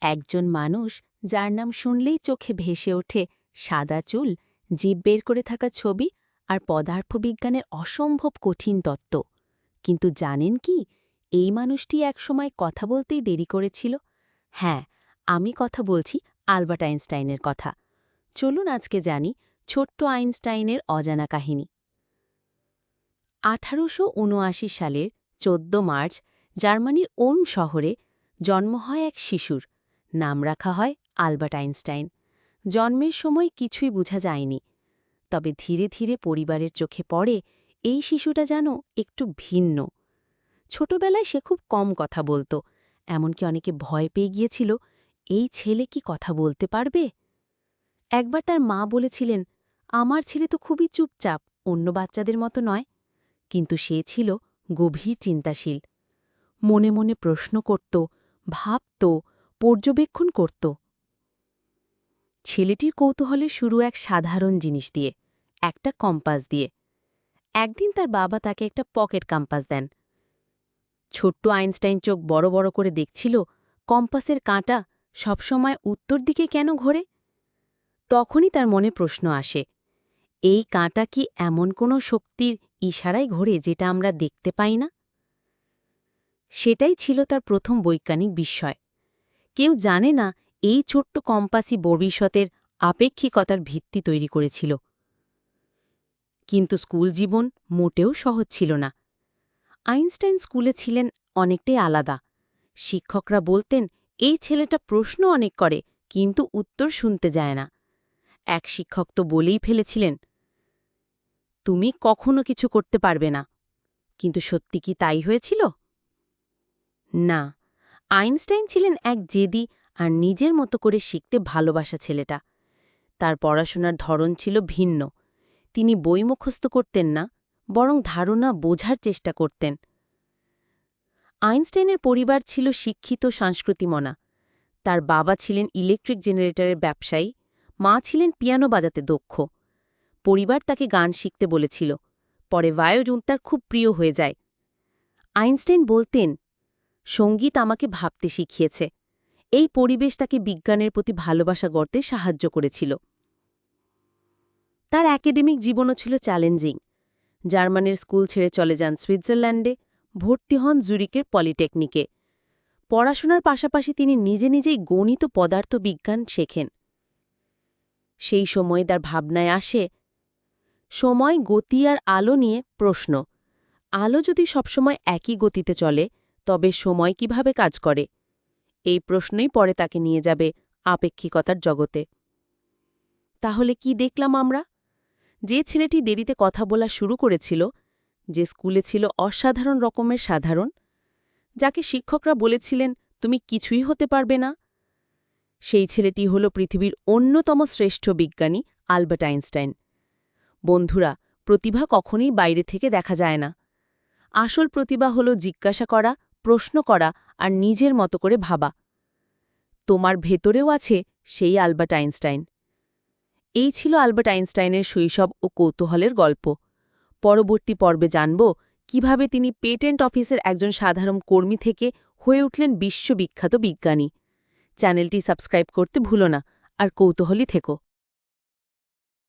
একজন মানুষ যার নাম শুনলেই চোখে ভেসে ওঠে সাদা চুল, জীব বের করে থাকা ছবি আর পদার্থবিজ্ঞানের অসম্ভব কঠিন তত্ত্ব। কিন্তু জানেন কি, এই মানুষটি একসময় কথা বলতেই দেরি করেছিল। হ্যাঁ আমি কথা বলছি আলবার্ট আইনস্টাইনের কথা। চলুন আজকে জানি ছোট্ট আইনস্টাইনের অজানা কাহিনী। আঠারোশো উনআশি সালের চোদ্দ মার্চ জার্মানির ওন শহরে জন্ম হয় এক শিশুর। নাম রাখা হয় আলবার্ট আইনস্টাইন। জন্মের সময় কিছুই বোঝা যায়নি। তবে ধীরে ধীরে পরিবারের চোখে পড়ে, এই শিশুটা যেন একটু ভিন্ন। ছোটবেলায় সে খুব কম কথা বলতো, এমনকি অনেকে ভয় পেয়ে গিয়েছিল, এই ছেলে কি কথা বলতে পারবে? একবার তার মা বলেছিলেন, আমার ছেলে তো খুবই চুপচাপ, অন্য বাচ্চাদের মতো নয়। কিন্তু সে ছিল গভীর চিন্তাশীল। মনে মনে প্রশ্ন করত, ভাবত পর্যবেক্ষণ করত। ছেলেটির কৌতূহলে শুরু এক সাধারণ জিনিস দিয়ে, একটা কম্পাস দিয়ে। একদিন তার বাবা তাকে একটা পকেট কম্পাস দেন। ছোট্ট আইনস্টাইন চোখ বড় বড় করে দেখছিল, কম্পাসের কাঁটা সবসময় উত্তর দিকে কেন ঘোরে? তখনই তার মনে প্রশ্ন আসে, এই কাঁটা কি এমন কোনো শক্তির ইশারায় ঘোরে যেটা আমরা দেখতে পাই না? সেটাই ছিল তার প্রথম বৈজ্ঞানিক বিস্ময়। কেউ জানে না এই ছোট্ট কম্পাসই ভবিষ্যতের আপেক্ষিকতার ভিত্তি তৈরি করেছিল। কিন্তু স্কুল জীবন মোটেও সহজ ছিল না। আইনস্টাইন স্কুলে ছিলেন অনেকটাই আলাদা। শিক্ষকরা বলতেন, এই ছেলেটা প্রশ্ন অনেক করে, কিন্তু উত্তর শুনতে যায় না। এক শিক্ষক তো বলেই ফেলেছিলেন, তুমি কখনো কিছু করতে পারবে না। কিন্তু সত্যি কি তাই হয়েছিল? না। আইনস্টাইন ছিলেন এক জেদি আর নিজের মতো করে শিখতে ভালোবাসা ছেলেটা। তার পড়াশোনার ধরন ছিল ভিন্ন। তিনি বই মুখস্থ করতেন না, বরং ধারণা বোঝার চেষ্টা করতেন। আইনস্টাইনের পরিবার ছিল শিক্ষিত সংস্কৃতিমনা। তার বাবা ছিলেন ইলেকট্রিক জেনারেটরের ব্যবসায়ী, মা ছিলেন পিয়ানো বাজাতে দক্ষ। পরিবার তাকে গান শিখতে বলেছিল, পরে ভায়োলিন তার খুব প্রিয় হয়ে যায়। আইনস্টাইন বলতেন সংগীত আমাকে ভাবতে শিখিয়েছে। এই পরিবেশ তাকে বিজ্ঞানের প্রতি ভালোবাসা গড়তে সাহায্য করেছিল। তার একাডেমিক জীবনও ছিল চ্যালেঞ্জিং। জার্মানির স্কুল ছেড়ে চলে যান সুইজারল্যান্ডে, ভর্তি হন জুরিকের পলিটেকনিকে। পড়াশোনার পাশাপাশি তিনি নিজে নিজেই গণিত পদার্থবিজ্ঞান শেখেন। সেই সময় তার ভাবনায় আসে, সময় গতি আর আলো নিয়ে প্রশ্ন। আলো যদি সবসময় একই গতিতে চলে তবে সময় কীভাবে কাজ করে? এই প্রশ্নই পরে তাকে নিয়ে যাবে আপেক্ষিকতার জগতে। তাহলে কি দেখলাম আমরা? যে ছেলেটি দেরিতে কথা বলা শুরু করেছিল, যে স্কুলে ছিল অসাধারণ রকমের সাধারণ, যাকে শিক্ষকরা বলেছিলেন, তুমি কিছুই হতে পারবে না। সেই ছেলেটি হল পৃথিবীর অন্যতম শ্রেষ্ঠ বিজ্ঞানী আলবার্ট আইনস্টাইন। বন্ধুরা, প্রতিভা কখনই বাইরে থেকে দেখা যায় না। আসল প্রতিভা হল জিজ্ঞাসা করা প্রশ্ন করা আর নিজের মতো করে ভাবা। তোমার ভেতরেও আছে সেই আলবার্ট আইনস্টাইন। এই ছিল আলবার্ট আইনস্টাইনের শৈশব ও কৌতূহলের গল্প। পরবর্তী পর্বে জানব কীভাবে তিনি পেটেন্ট অফিসের একজন সাধারণ কর্মী থেকে হয়ে উঠলেন বিশ্ববিখ্যাত বিজ্ঞানী। চ্যানেলটি সাবস্ক্রাইব করতে ভুলো না আর কৌতূহলী থেকো।